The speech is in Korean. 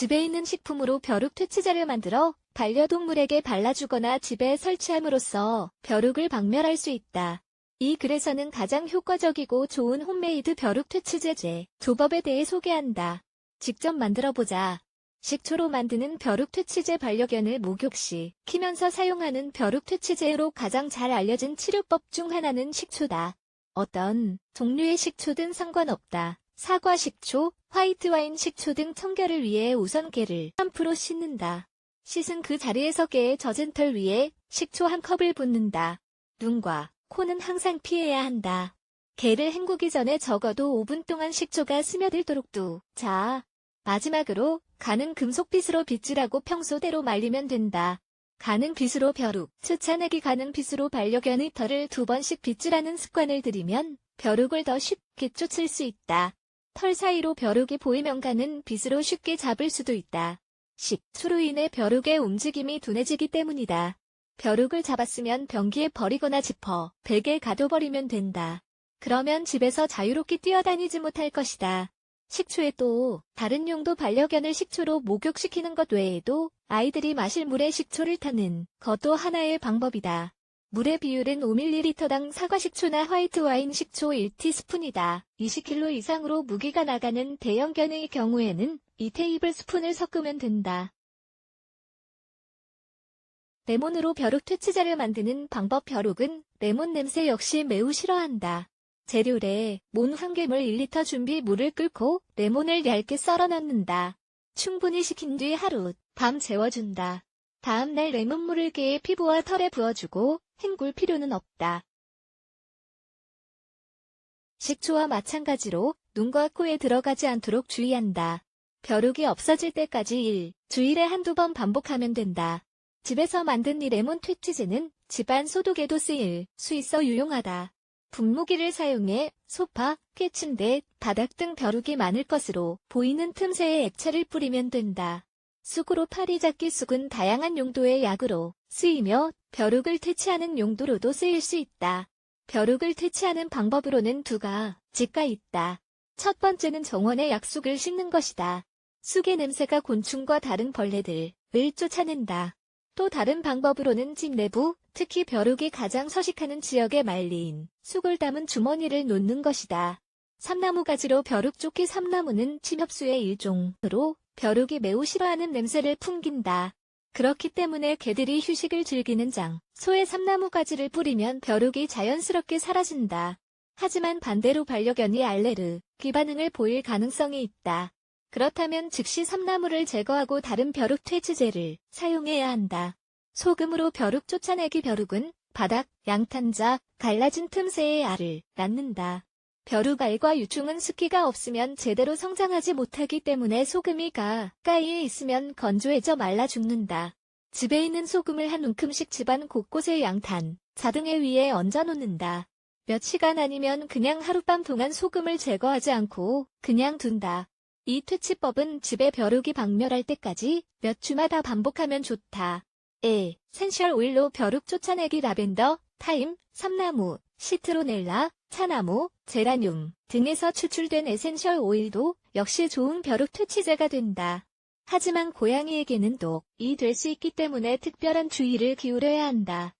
집에 있는 식품으로 벼룩 퇴치제를 만들어 반려동물에게 발라주거나 집에 설치함으로써 벼룩을 박멸할 수 있다. 이 글에서는 가장 효과적이고 좋은 홈메이드 벼룩 퇴치제제 조법에 대해 소개한다. 직접 만들어보자. 식초로 만드는 벼룩 퇴치제 반려견을 목욕 시 키면서 사용하는 벼룩 퇴치제로 가장 잘 알려진 치료법 중 하나는 식초다. 어떤 종류의 식초든 상관없다. 사과 식초, 화이트 와인 식초 등 청결을 위해 우선 개를 샴푸로 씻는다. 씻은 그 자리에서 개의 젖은 털 위에 식초 한 컵을 붓는다. 눈과 코는 항상 피해야 한다. 개를 헹구기 전에 적어도 5분 동안 식초가 스며들도록 두. 자, 마지막으로 가는 금속빗으로 빗질하고 평소대로 말리면 된다. 가는 빗으로 벼룩, 추차내기 가는 빗으로 반려견의 털을 두 번씩 빗질하는 습관을 들이면 벼룩을 더 쉽게 쫓을 수 있다. 털 사이로 벼룩이 보이면 가는 빗으로 쉽게 잡을 수도 있다. 식초로 인해 벼룩의 움직임이 둔해지기 때문이다. 벼룩을 잡았으면 변기에 버리거나 짚어 베개에 가둬버리면 된다. 그러면 집에서 자유롭게 뛰어다니지 못할 것이다. 식초에 또 다른 용도 반려견을 식초로 목욕시키는 것 외에도 아이들이 마실 물에 식초를 타는 것도 하나의 방법이다. 물의 비율은 5ml당 사과식초나 화이트 와인 식초 1티스푼이다. 20kg 이상으로 무게가 나가는 대형견의 경우에는 2테이블 스푼을 섞으면 된다. 레몬으로 벼룩 퇴치제를 만드는 방법 벼룩은 레몬 냄새 역시 매우 싫어한다. 재료래 몬한 개물 1리터 준비 물을 끓고 레몬을 얇게 썰어 넣는다. 충분히 식힌 뒤 하루, 밤 재워준다. 다음날 레몬물을 개의 피부와 털에 부어주고 헹굴 필요는 없다. 식초와 마찬가지로 눈과 코에 들어가지 않도록 주의한다. 벼룩이 없어질 때까지 일, 주일에 한두 번 반복하면 된다. 집에서 만든 이 레몬 퇴치제는 집안 소독에도 쓰일 수 있어 유용하다. 분무기를 사용해 소파, 꾀침대, 바닥 등 벼룩이 많을 것으로 보이는 틈새에 액체를 뿌리면 된다. 쑥으로 파리 잡기 쑥은 다양한 용도의 약으로 쓰이며 벼룩을 퇴치하는 용도로도 쓰일 수 있다. 벼룩을 퇴치하는 방법으로는 두 가 지가 있다. 첫 번째는 정원의 약쑥을 씻는 것이다. 쑥의 냄새가 곤충과 다른 벌레들을 쫓아낸다. 또 다른 방법으로는 집 내부, 특히 벼룩이 가장 서식하는 지역에 말린 쑥을 담은 주머니를 놓는 것이다. 삼나무 가지로 벼룩 쫓기 삼나무는 침엽수의 일종으로 벼룩이 매우 싫어하는 냄새를 풍긴다. 그렇기 때문에 개들이 휴식을 즐기는 장, 소의 삼나무 가지를 뿌리면 벼룩이 자연스럽게 사라진다. 하지만 반대로 반려견이 알레르, 기반응을 보일 가능성이 있다. 그렇다면 즉시 삼나무를 제거하고 다른 벼룩 퇴치제를 사용해야 한다. 소금으로 벼룩 쫓아내기 벼룩은 바닥, 양탄자, 갈라진 틈새에 알을 낳는다. 벼룩알과 유충은 습기가 없으면 제대로 성장하지 못하기 때문에 소금이 가까이에 있으면 건조해져 말라 죽는다. 집에 있는 소금을 한 움큼씩 집안 곳곳에 양탄, 자등에 위에 얹어 놓는다. 몇 시간 아니면 그냥 하룻밤 동안 소금을 제거하지 않고 그냥 둔다. 이 퇴치법은 집에 벼룩이 박멸할 때까지 몇 주마다 반복하면 좋다. 에, 센셜 오일로 벼룩 쫓아내기 라벤더, 타임, 삼나무, 시트로넬라, 차나무, 제라늄 등에서 추출된 에센셜 오일도 역시 좋은 벼룩 퇴치제가 된다. 하지만 고양이에게는 독이 될 수 있기 때문에 특별한 주의를 기울여야 한다.